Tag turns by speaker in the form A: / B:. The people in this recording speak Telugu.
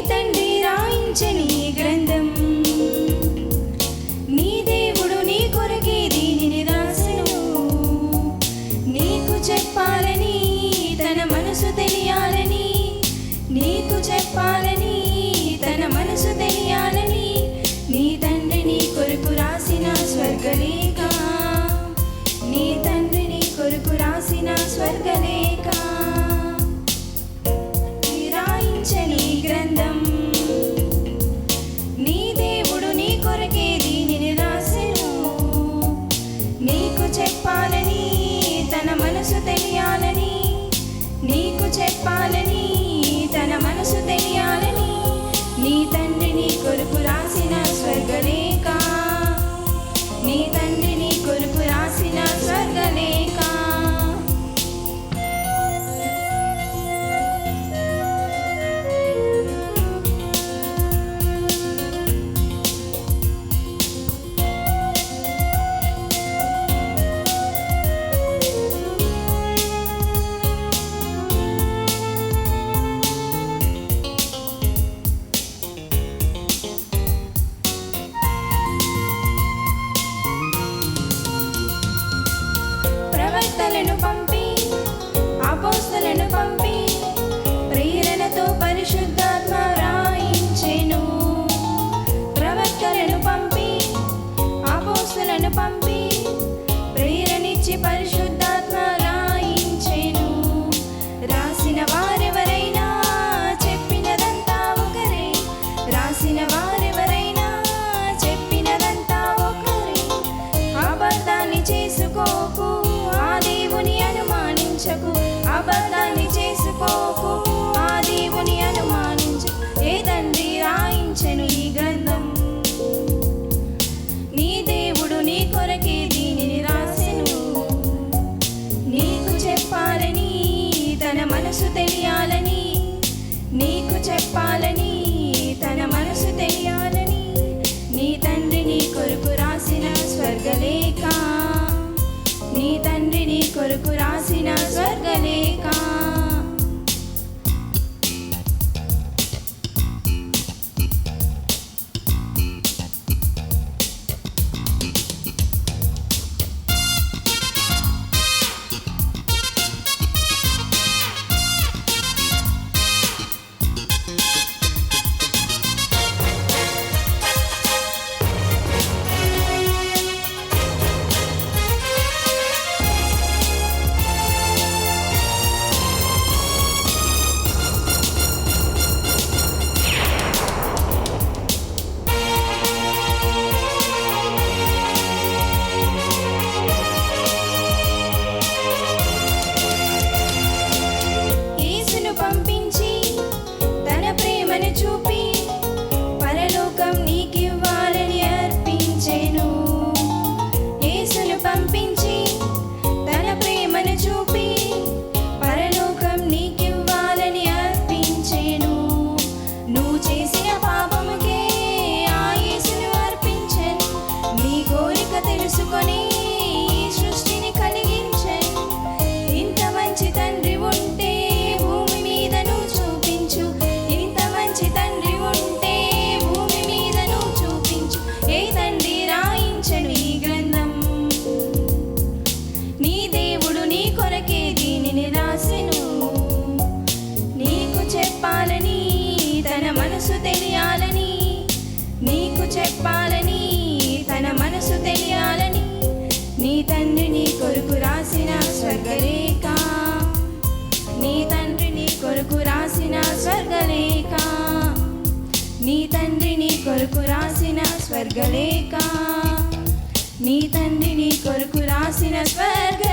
A: తండ్రి రాయించని గ్రంథం. నీ దేవుడు నీ కొరకే దీనిని రాసను. నీకు చెప్పాలని తన మనసు తెలియాలని నీకు చెప్పాలని తన మనసు తెలియాలని నీ తండ్రి నీ కొరకు రాసిన స్వర్గలేఖ. నీ తండ్రి నీ కొరకు రాసిన స్వర్గలే finding అపోస్తలను పంపి అపోస్తలను పంపి ప్రేరణతో పరిశుద్ధాత్మ రాయించెను. ప్రవక్తలను పంపి అపోస్తలను పంపి ప్రేరణిచ్చి పరిశుద్ధ पालनी తండ్రి నీ కొరకు రాసిన స్వర్గరేఖ. నీ తండ్రి నీ కొరకు రాసిన స్వర్గలేఖ నీ తండ్రి నీ కొరకు రాసిన స్వర్గలేఖ నీ తండ్రి నీ కొరకు రాసిన స్వర్గ